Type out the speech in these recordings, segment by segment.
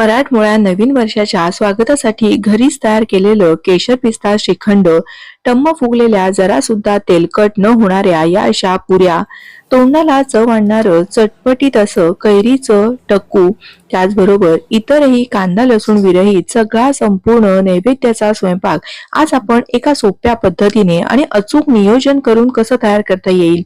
मराठमोळ्या नवीन वर्षाच्या स्वागतासाठी घरीच तयार केलेलं केशर पिस्ता श्रीखंड टम्म फुगलेल्या जरा सुद्धा तेलकट न होणाऱ्या या अशा पुऱ्या. तोंडाला चव आणणारं चटपटीत असं कैरीचं टक्कू त्याचबरोबर इतरही कांदा लसूण विरहित सगळा संपूर्ण नैवेद्याचा स्वयंपाक. आज आपण एका सोप्या पद्धतीने आणि अचूक नियोजन करून कसं तयार करता येईल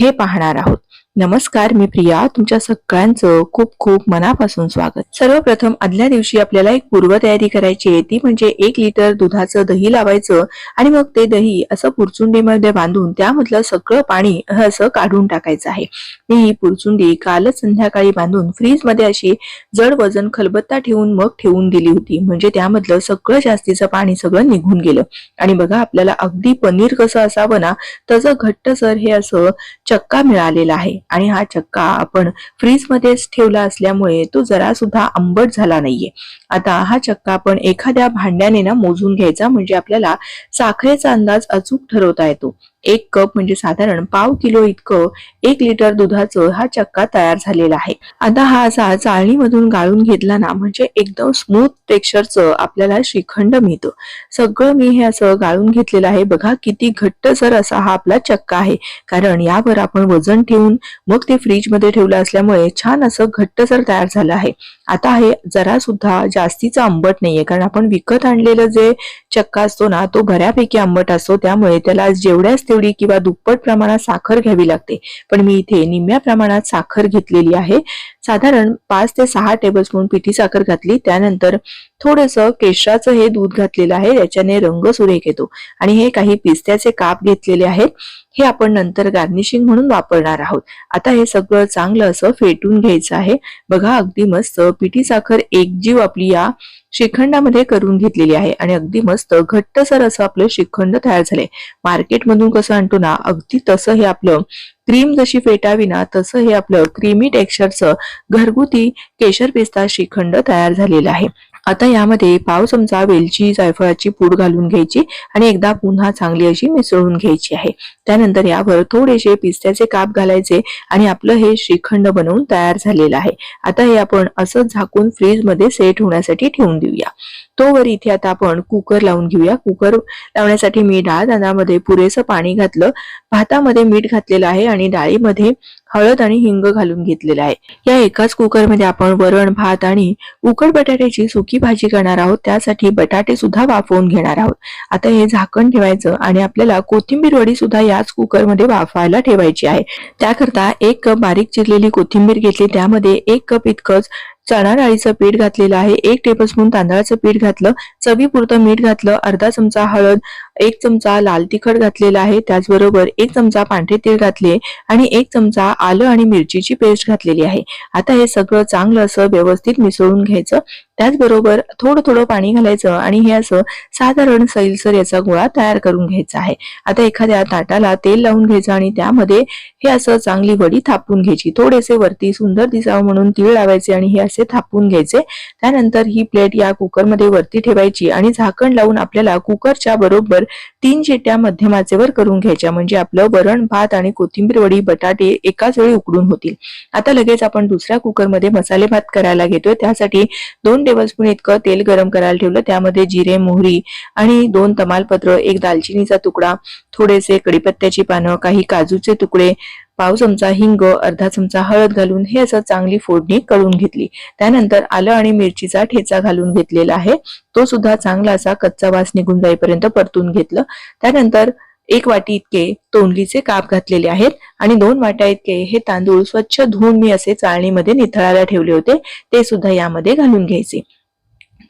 हे पाहणार आहोत. नमस्कार मी प्रिया. तुमच्या सगळ्यांचं खूप खूप मनापासून स्वागत. सर्वप्रथम आदल्या दिवशी आपल्याला एक पूर्वतयारी करायची आहे. ती म्हणजे एक लिटर दुधाचं दही लावायचं आणि मग ते दही असं पुरचुंडीमध्ये बांधून त्यामधलं सगळं पाणी असं काढून टाकायचं आहे. मी ही पुरचुंडी कालच संध्याकाळी बांधून फ्रीजमध्ये अशी जड वजन खलबत्ता ठेवून मग ठेवून दिली होती. म्हणजे त्यामधलं सगळं जास्तीचं पाणी सगळं निघून गेलं. आणि बघा आपल्याला अगदी पनीर कसं असावं ना तसं घट्टसर हे असं चक्का मिळालेला आहे. आणि हा चक्का आपण फ्रीजमध्येच ठेवला असल्यामुळे तो जरा सुद्धा आंबट झाला नाहीये. आता हा चक्का आपण एखाद्या भांड्याने ना मोजून घ्यायचा म्हणजे आपल्याला साखरेचा अंदाज अचूक ठरवता येतो. एक कप म्हणजे साधारण पाव किलो इतकं एक लिटर दुधाचं हा चक्का तयार झालेला आहे. आता हा असा चाळणीमधून गाळून घेतला ना म्हणजे एकदम स्मूथ टेक्स्चरचं आपल्याला श्रीखंड मिळतं. सगळं मी हे असं गाळून घेतलेलं आहे. बघा किती घट्टसर असा हा आपला चक्का आहे. कारण यावर आपण वजन ठेवून मग ते फ्रीजमध्ये ठेवलं असल्यामुळे छान असं घट्टसर तयार झालं आहे. आता हे जरा सुद्धा जास्तीचं आंबट नाहीये कारण आपण विकत आणलेलं जे चक्का असतो ना तो बऱ्यापैकी आंबट असतो. त्यामुळे त्याला जेवढ्याच तेवढी किंवा दुप्पट प्रमाणात साखर घ्यावी लागते. पण मी इथे निम्म्या प्रमाणात साखर घेतलेली आहे. साधारण पाच ते सहा टेबलस्पून पिठी साखर घातली. त्यानंतर थोडस केशराचं हे दूध घातलेलं आहे. याच्याने रंग सुरेख येतो. आणि हे काही पिस्त्याचे काप घेतलेले आहेत. हे आपण नंतर गार्निशिंग म्हणून वापरणार आहोत. आता हे सगळं चांगलं असं फेटून घ्यायचं आहे. बघा अगदी मस्त पिठी साखर एकजीव आपली या श्रीखंडामध्ये करून घेतलेली आहे आणि अगदी मस्त घट्टसर असं आपलं श्रीखंड तयार झालंय. मार्केटमधून कसं आणतो ना अगदी तसं हे आपलं क्रीम जशी फेटावी ना तसं हे आपलं क्रीमी टेक्स्चरचं घरगुती केशर पिस्ता श्रीखंड तयार झालेलं आहे. आता यामध्ये पाव चमचा वेलची जायफळाची पूड घालून घ्यायची आणि एकदा पुन्हा चांगली अशी मिसळून घ्यायची आहे. त्यानंतर यावर थोडेसे पिस्त्याचे काप घालायचे आणि आपलं हे श्रीखंड बनवून तयार झालेलं आहे. आता हे आपण असं झाकून फ्रीजमध्ये सेट होण्यासाठी ठेवून देऊया. तोवर इथे आता आपण कुकर लावून घेऊया. कुकर लावण्यासाठी मी डाळ तांदळामध्ये पुरेसं पाणी घातलं. भातामध्ये मीठ घातलेलं आहे आणि डाळीमध्ये हळद आणि हिंग घालून घेतलेलं आहे. या एकाच कुकरमध्ये आपण वरण भात आणि उकड बटाट्याची सुकी भाजी करणार आहोत. त्यासाठी बटाटे सुद्धा वाफवून घेणार आहोत. आता हे झाकण ठेवायचं आणि आपल्याला कोथिंबीर वडी सुद्धा याच कुकरमध्ये वाफायला ठेवायची आहे. त्याकरता एक कप बारीक चिरलेली कोथिंबीर घेतली. त्यामध्ये एक कप इतकंच चणा डाळीचं पीठ घातलेलं आहे. एक टेबलस्पून तांदळाचं पीठ घातलं. चवीपुरतं मीठ घातलं. अर्धा चमचा हळद एक चमचा लाल तिखट घातलेला आहे. त्याचबरोबर एक चमचा पांढरे तीळ घातले आणि एक चमचा आलं आणि मिरचीची पेस्ट घातलेली आहे. आता हे सगळं चांगलं असं व्यवस्थित मिसळून घ्यायचं. त्याचबरोबर थोडं थोडं पाणी घालायचं आणि हे असं साधारण सैलसर याचा गोळा तयार करून घ्यायचा आहे. आता एखाद्या ताटाला तेल लावून घ्यायचं आणि त्यामध्ये हे असं चांगली वडी थापून घ्यायची. थोडेसे वरती सुंदर दिसावं म्हणून तीळ लावायचे आणि हे असे थापून घ्यायचे. त्यानंतर ही प्लेट या कुकरमध्ये वरती ठेवायची आणि झाकण लावून आपल्याला कुकरच्या बरोबर तीन शिट्ट्या मध्यमाचेवर करून घ्यायच्या. म्हणजे आपलं वरण भात आणि कोथिंबीर वडी बटाटे एकाच वेळी उकडून होतील. आता लगेच आपण दुसऱ्या कुकरमध्ये मसाले भात करायला घेतोय. त्यासाठी दोन टेबलस्पून इतकं तेल गरम करायला ठेवलं. त्यामध्ये जिरे मोहरी आणि दोन तमालपत्र एक दालचिनीचा तुकडा थोडेसे कडीपत्त्याची पानं काही काजूचे तुकडे पाव चमचा हिंग अर्धा चमचा हळद घालून हे असं चांगली फोडणी करून घेतली. त्यानंतर आलं आणि मिरचीचा ठेचा घालून घेतलेला आहे. तो सुद्धा चांगला असा कच्चा वास निघून जाईपर्यंत परतून घेतलं. त्यानंतर एक वाटी इतके तोंडलीचे काप घातलेले आहेत आणि दोन वाट्या इतके हे तांदूळ स्वच्छ धुवून मी असे चाळणीमध्ये निथळायला ठेवले होते. ते सुद्धा यामध्ये घालून घ्यायचे.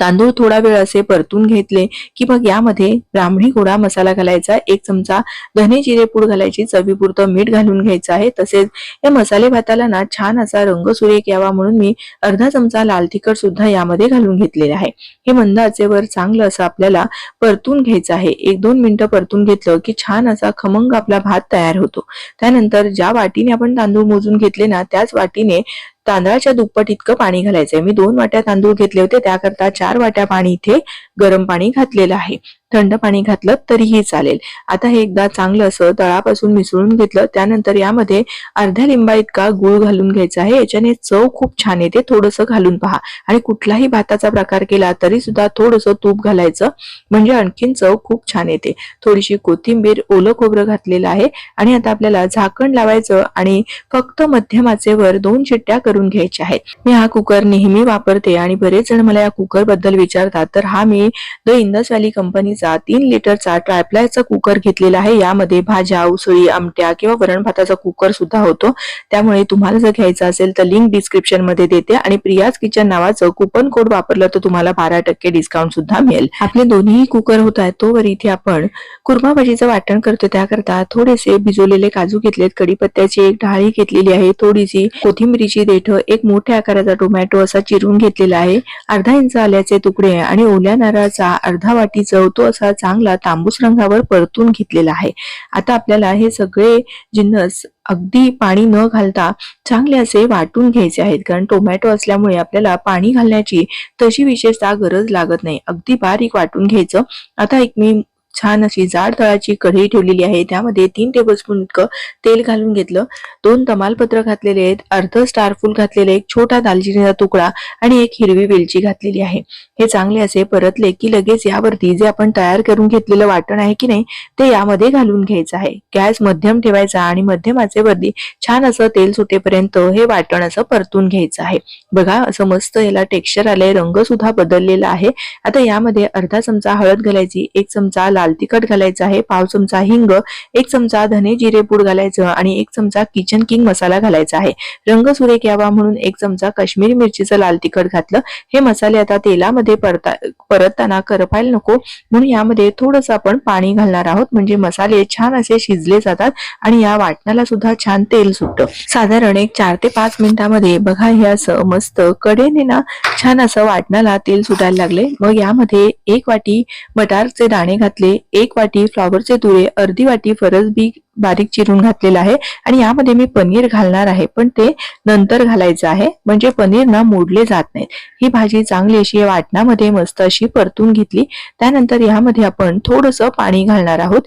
तांदूळ थोडा वेळ असे परतून घेतले की मग यामध्ये ब्राह्मणी गोडा मसाला घालायचा एक चमचा धने जिरे पूड घालायची चवीपुरतं मीठ घालून घ्यायचं आहे. तसेच या मसाले भाताला ना छान असा रंग सुरेख यावा म्हणून मी अर्धा चमचा लाल तिखट सुद्धा यामध्ये घालून घेतलेला आहे. हे मंद आचेवर चांगलं असं आपल्याला परतून घ्यायचं आहे. एक दोन मिनिटं परतून घेतलं की छान असा खमंग आपला भात तयार होतो. त्यानंतर ज्या वाटीने आपण तांदूळ मोजून घेतले ना त्याच वाटीने तांदळाच्या दुप्पट इतकं पाणी घालायचंय. मी दोन वाट्या तांदूळ घेतले होते. त्याकरता चार वाट्या पाणी इथे गरम पाणी घातलेलं आहे. थंड पाणी घातलं तरीही चालेल. आता हे एकदा चांगलं असं तळापासून मिसळून घेतलं त्यानंतर यामध्ये अर्ध्या लिंबा इतका गुळ घालून घ्यायचा आहे. याच्याने चव खूप छान येते थोडंसं घालून पहा. आणि कुठलाही भाताचा प्रकार केला तरी सुद्धा थोडंसं तूप घालायचं म्हणजे आणखीन चव खूप छान येते. थोडीशी कोथिंबीर ओलं खोबरं घातलेलं आहे. आणि आता आपल्याला झाकण लावायचं आणि फक्त मध्यमाचे दोन चिट्ट्या करून घ्यायच्या आहेत. मी हा कुकर नेहमी वापरते आणि बरेच जण मला या कुकरबद्दल विचारतात तर हा मी द इंदस व्हॅली कंपनीचा तीन लिटरचा ट्रायप्लायचा कुकर घेतलेला आहे. यामध्ये भाज्या उसळी आमट्या किंवा वरण भाताचा कुकर सुद्धा होतो. त्यामुळे तुम्हाला जर घ्यायचा असेल तर लिंक डिस्क्रिप्शनमध्ये देते आणि प्रियाज किचन नावाचं कुपन कोड वापरलं तर तुम्हाला बारा टक्के डिस्काउंट सुद्धा मिळेल. आपले दोन्ही कुकर होत आहेत. तोवर इथे आपण कुर्मा भाजीचं वाटण करतो त्याकरता थोडेसे भिजवलेले काजू घेतलेत. कडीपत्त्याची एक डाळी घेतलेली आहे. थोडीशी कोथिंबिरीची देठ एक मोठ्या आकाराचा टोमॅटो असा चिरून घेतलेला आहे. अर्धा इंच आल्याचे तुकडे आणि ओल्या नारळाचा अर्धा वाटी चवतो असा चांगला तांबूस रंगावर परतून घेतलेला आहे. आता आपल्याला हे सगळे जिन्नस अगदी पाणी न घालता चांगले असे वाटून घ्यायचे आहेत. कारण टोमॅटो असल्यामुळे आपल्याला पाणी घालण्याची तशी विशेषतः गरज लागत नाही. अगदी बारीक वाटून घ्यायचं. आता एक मी छान अशी जाड तळाची कढई ठेवलेली आहे. त्यामध्ये तीन टेबलस्पून इतकं तेल घालून घेतलं. दोन तमालपत्र घातलेले आहेत. अर्ध स्टारफूल घातलेले एक छोटा दालचिनीचा तुकडा आणि एक हिरवी वेलची घातलेली आहे. हे चांगले असे परतले की लगेच यावरती जे आपण तयार करून घेतलेलं वाटण आहे की नाही ते यामध्ये घालून घ्यायचं आहे. गॅस मध्यम ठेवायचा आणि मध्यमाचे वरती छान असं तेल सुटेपर्यंत हे वाटण असं परतून घ्यायचं आहे. बघा असं मस्त याला टेक्स्चर आलंय. रंग सुद्धा बदललेला आहे. आता यामध्ये अर्धा चमचा हळद घालायची एक चमचा लाल लाल तिखट घालायचा आहे पाव चमचा हिंग एक चमचा धने जिरे पूड घालायचं आणि एक चमचा किचन किंग मसाला घालायचा आहे. रंग सुरेख यावा म्हणून एक चमचा काश्मीरी मिरचीचं लाल तिखट घातलं. हे मसाले आता तेलामध्ये परता परतताना करपायला नको. म्हणून यामध्ये थोडंसं आपण पाणी घालणार आहोत. म्हणजे मसाले छान असे शिजले जातात आणि या वाटणाला सुद्धा छान तेल सुटतं. साधारण एक चार ते पाच मिनिटामध्ये बघा हे असं मस्त कडेने ना छान असं वाटणाला तेल सुटायला लागले मग यामध्ये एक वाटी मटारचे दाणे घातले एक वाटी फ्लॉवरचे तुरे अर्धी वाटी फरसबी बारीक चिरून घातलेला आहे आणि यामध्ये मी पनीर घालणार आहे पण ते नंतर घालायचं आहे. म्हणजे पनीर ना मोडले जात नाहीत. ही भाजी चांगली अशी वाटणामध्ये मस्त अशी परतून घेतली. त्यानंतर यामध्ये आपण थोडस पाणी घालणार आहोत.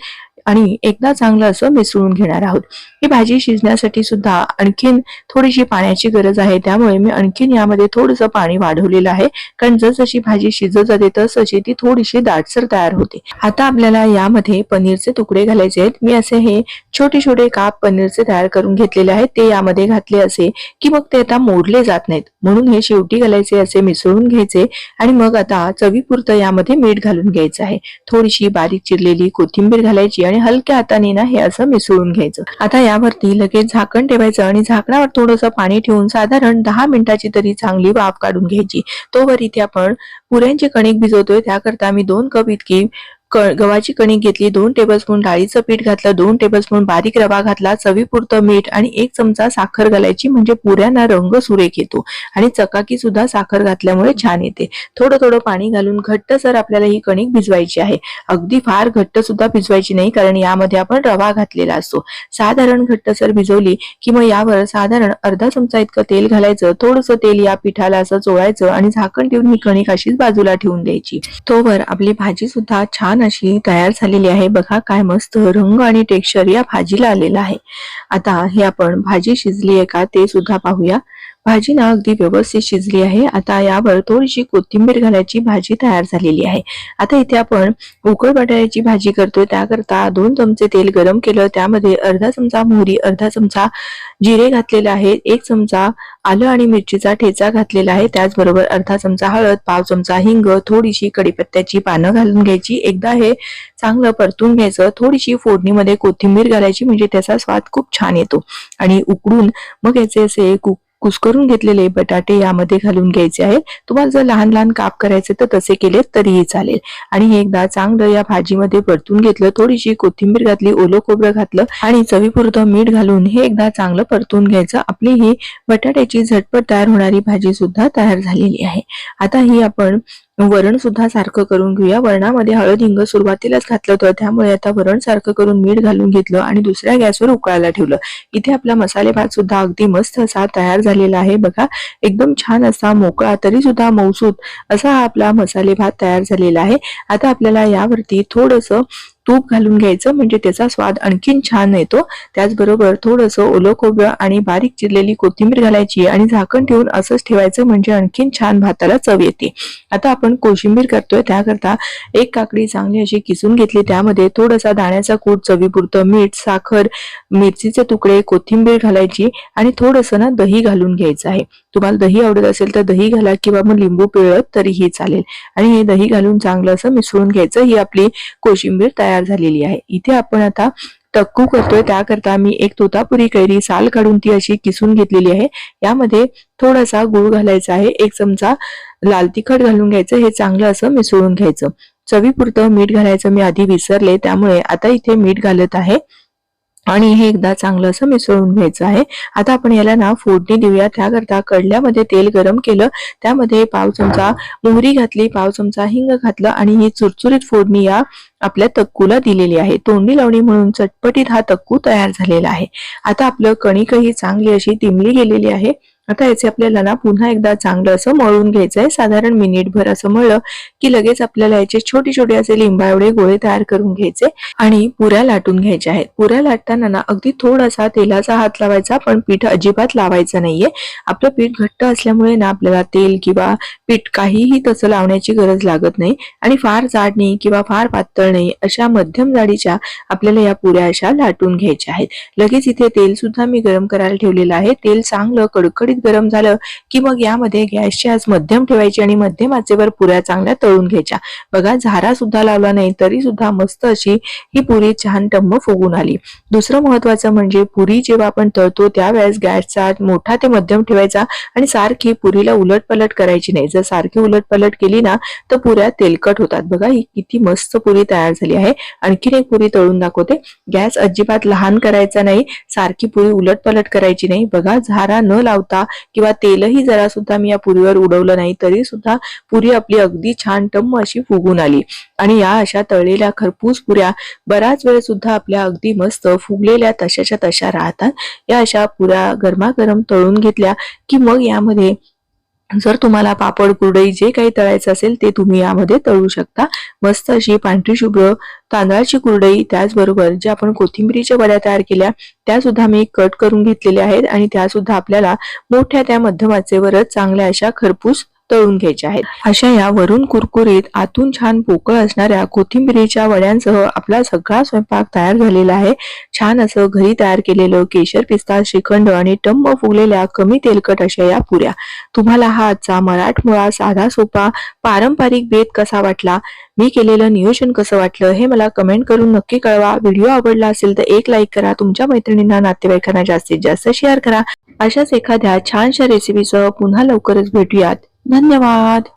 आणि एकदा चांगलं असं मिसळून घेणार आहोत. ही भाजी शिजण्यासाठी सुद्धा आणखीन थोडीशी पाण्याची गरज आहे. त्यामुळे मी आणखीन यामध्ये थोडंसं पाणी वाढवलेलं आहे. कारण जसजशी भाजी शिजत जाते तसशी ती थोडीशी दाटसर तयार होते. आता आपल्याला यामध्ये पनीरचे तुकडे घालायचे आहेत. मी असे हे छोटे छोटे काप पनीरचे तयार करून घेतलेले आहेत. ते यामध्ये घातले असे की मग ते आता मोडले जात नाहीत. म्हणून हे शेवटी घालायचे असे मिसळून घ्यायचे आणि मग आता चवीपुरतं यामध्ये मीठ घालून घ्यायचं आहे. थोडीशी बारीक चिरलेली कोथिंबीर घालायची आणि हलक्या हाताने ना हे असं मिसळून घ्यायचं. आता यावरती लगेच झाकण ठेवायचं आणि झाकणावर थोडंसं पाणी ठेवून साधारण दहा मिनिटाची तरी चांगली वाफ काढून घ्यायची. तोवर इथे आपण पुऱ्यांची कणिक भिजवतोय त्याकरता मी दोन कप इतकी गव्हाची कणिक घेतली दोन टेबलस्पून डाळीचं पीठ घातलं दोन टेबलस्पून बारीक रवा घातला चवीपुरतं मीठ आणि एक चमचा साखर घालायची म्हणजे पुऱ्यांना रंग सुरेख येतो आणि चकाकी सुद्धा साखर घातल्यामुळे छान येते. थोडं थोडं पाणी घालून घट्ट सर आपल्याला ही कणिक भिजवायची आहे. अगदी फार घट्ट सुद्धा भिजवायची नाही कारण यामध्ये आपण रवा घातलेला असतो. साधारण घट्टसर भिजवली की मग यावर साधारण अर्धा चमचा इतकं तेल घालायचं थोडंसं तेल या पिठाला असं चोळायचं आणि झाकण ठेवून ही कणिक अशीच बाजूला ठेवून द्यायची. तोवर आपली भाजी सुद्धा छान अशी तयार झालेली आहे. बघा काय मस्त रंग आणि टेक्स्चर या भाजीला आलेला आहे. आता हे आपण भाजी शिजली आहे का ते सुद्धा पाहूया. भाजी ना अगदी व्यवस्थित शिजली आहे. आता यावर थोडीशी कोथिंबीर घालायची भाजी तयार झालेली आहे. आता इथे आपण उकळ बटाट्याची भाजी करतोय. त्याकरता दोन चमचे तेल गरम केलं. त्यामध्ये अर्धा चमचा मोहरी अर्धा चमचा जिरे घातलेले आहेत. एक चमचा आलं आणि मिरचीचा ठेचा घातलेला आहे. त्याचबरोबर अर्धा चमचा हळद पाव चमचा हिंग थोडीशी कडीपत्त्याची पानं घालून घ्यायची. एकदा हे चांगलं परतून घ्यायचं. थोडीशी फोडणीमध्ये कोथिंबीर घालायची. म्हणजे त्याचा स्वाद खूप छान येतो. आणि उकडून मग याचे असे कुक कुस्करून घेतलेले बटाटे यामध्ये घालून घ्यायचे आहेत. तुम्हाला जर लहान लहान काप करायचे तर तसे केले तरीही चालेल. आणि हे एकदा चांगलं या भाजीमध्ये परतून घेतलं थोडीशी कोथिंबीर घातली ओलं खोबरं घातलं आणि चवीपुरतं मीठ घालून हे एकदा चांगलं परतून घ्यायचं. आपली ही बटाट्याची झटपट तयार होणारी भाजी सुद्धा तयार झालेली आहे. आता ही आपण वरण सुद्धा सारखं करून घेऊया. वरणामध्ये हळद हिंग सुरुवातीलाच घातलं होतं. त्यामुळे आता वरण सारखं करून मीठ घालून घेतलं आणि दुसऱ्या गॅसवर उकळायला ठेवलं. इथे आपला मसाले भात सुद्धा अगदी मस्त असा तयार झालेला आहे. बघा एकदम छान असा मोकळा तरी सुद्धा मौसूद असा हा आपला मसाले भात तयार झालेला आहे. आता आपल्याला यावरती थोडस तूप घालून घ्यायचं म्हणजे त्याचा स्वाद आणखीन छान येतो. त्याचबरोबर थोडंसं ओलं खोबरं आणि बारीक चिरलेली कोथिंबीर घालायची आणि झाकण ठेवून असंच ठेवायचं म्हणजे आणखीन छान भाताला चव येते. आता आपण कोशिंबीर करतोय त्याकरता एक काकडी चांगली अशी किसून घेतली. त्यामध्ये थोडासा दाण्याचा कूट चवीपुरतं मीठ साखर मिरचीचे तुकडे कोथिंबीर घालायची आणि थोडंसं ना दही घालून घ्यायचं आहे. तुम्हाला दही आवडत असेल तर दही घाला किंवा मग लिंबू पिळत तरीही चालेल. आणि हे दही घालून चांगलं असं मिसळून घ्यायचं. ही आपली कोशिंबीर तयार झालेली आहे. इथे आपण आता टक्कू करतोय. त्याकरता मी एक तोतापुरी कैरी साल काढून ती अशी किसून घेतलेली आहे. यामध्ये थोडासा गुळ घालायचा आहे. एक चमचा लाल तिखट घालून घ्यायचं. हे चांगलं असं मिसळून घ्यायचं. चवीपुरतं मीठ घालायचं. मी आधी विसरले. त्यामुळे आता इथे मीठ घालत आहे. आणि हे एकदा चांगलं असं मिसळून घ्यायचं आहे. आता आपण याला ना फोडणी देऊया. त्याकरता कडल्यामध्ये तेल गरम केलं. त्यामध्ये पाव चमचा मोहरी घातली पाव चमचा हिंग घातलं आणि ही चुरचुरीत फोडणी या आपल्या तक्कूला दिलेली आहे. तोंडी लावणी म्हणून चटपटीत हा तक्कू तयार झालेला आहे. आता आपलं कणिकही चांगली अशी तिमली गेलेली आहे. आता याचे आपल्याला ना पुन्हा एकदा चांगलं असं मळून घ्यायचं आहे साधारण मिनिटभर असं मळलं की लगेच आपल्याला याचे छोटे छोटे असे लिंबा एवढे गोळे तयार करून घ्यायचे आणि पुऱ्या लाटून घ्यायच्या आहेत. पुऱ्या लाटताना ना अगदी थोडासा तेलाचा हात लावायचा पण पीठ अजिबात लावायचं नाहीये. आपलं पीठ घट्ट असल्यामुळे ना आपल्याला तेल किंवा पीठ काहीही तसं लावण्याची गरज लागत नाही आणि फार जाड नाही किंवा फार पातळ नाही अशा मध्यम जाडीच्या आपल्याला या पुऱ्या अशा लाटून घ्यायच्या आहेत. लगेच इथे तेल सुद्धा मी गरम करायला ठेवलेलं आहे. तेल चांगलं कडकडीत गरम झालं की मग यामध्ये गॅसची आज मध्यम ठेवायची आणि मध्यम आचेवर पुऱ्या चांगल्या तळून घ्यायच्या. बघा झारा सुद्धा लावला नाही तरी सुद्धा मस्त अशी ही पुरी छान टम्म फुगून आली. दुसरं महत्वाचं म्हणजे पुरी जेव्हा आपण तळतो त्यावेळेस गॅसचा मोठा ते मध्यम ठेवायचा आणि सारखी पुरीला उलट पलट करायची नाही. जर सारखी उलट पलट केली ना तर पुऱ्या तेलकट होतात. बघा ही किती मस्त पुरी तयार झाली आहे. आणखीन एक पुरी तळून दाखवते. गॅस अजिबात लहान करायचा नाही सारखी पुरी उलट पलट करायची नाही. बघा झारा न लावता किंवा तेलही जरा सुद्धा मी या पुरीवर उडवलं नाही तरी सुद्धा पुरी आपली अगदी छान टम्म अशी फुगून आली. आणि या अशा तळलेल्या खरपूस पुऱ्या बराच वेळ सुद्धा आपल्या अगदी मस्त फुगलेल्या तशाच्या तशा राहतात. या अशा पुऱ्या गरमागरम तळून घेतल्या की मग यामध्ये जर तुम्हाला पापड कुरडई जे काही तळायचं असेल ते तुम्ही यामध्ये तळू शकता. मस्त अशी पांढरी शुभ्र तांदळाची कुरडई त्याचबरोबर ज्या आपण कोथिंबीरीच्या वड्या तयार केल्या त्या सुद्धा मी कट करून घेतलेल्या आहेत आणि त्या सुद्धा आपल्याला मोठ्या त्या मध्यमाचेवरच चांगल्या अशा खरपूस तळून घ्यायचे आहेत. अशा या वरून कुरकुरीत आतून छान पोकळ असणाऱ्या कोथिंबिरीच्या वड्यांसह आपला सगळा स्वयंपाक तयार झालेला आहे. छान असं घरी तयार केलेलं केशर पिस्ता श्रीखंड आणि टम्म फुगलेल्या कमी तेलकट अशा या पुऱ्या. तुम्हाला हा आजचा मराठमोळा साधा सोपा पारंपरिक बेत कसा वाटला? मी केलेलं नियोजन कसं वाटलं हे मला कमेंट करून नक्की कळवा. व्हिडिओ आवडला असेल तर एक लाईक करा. तुमच्या मैत्रिणींना नातेवाईकांना जास्तीत जास्त शेअर करा. अशाच एखाद्या छानशा रेसिपीसह पुन्हा लवकरच भेटूयात. धन्यवाद.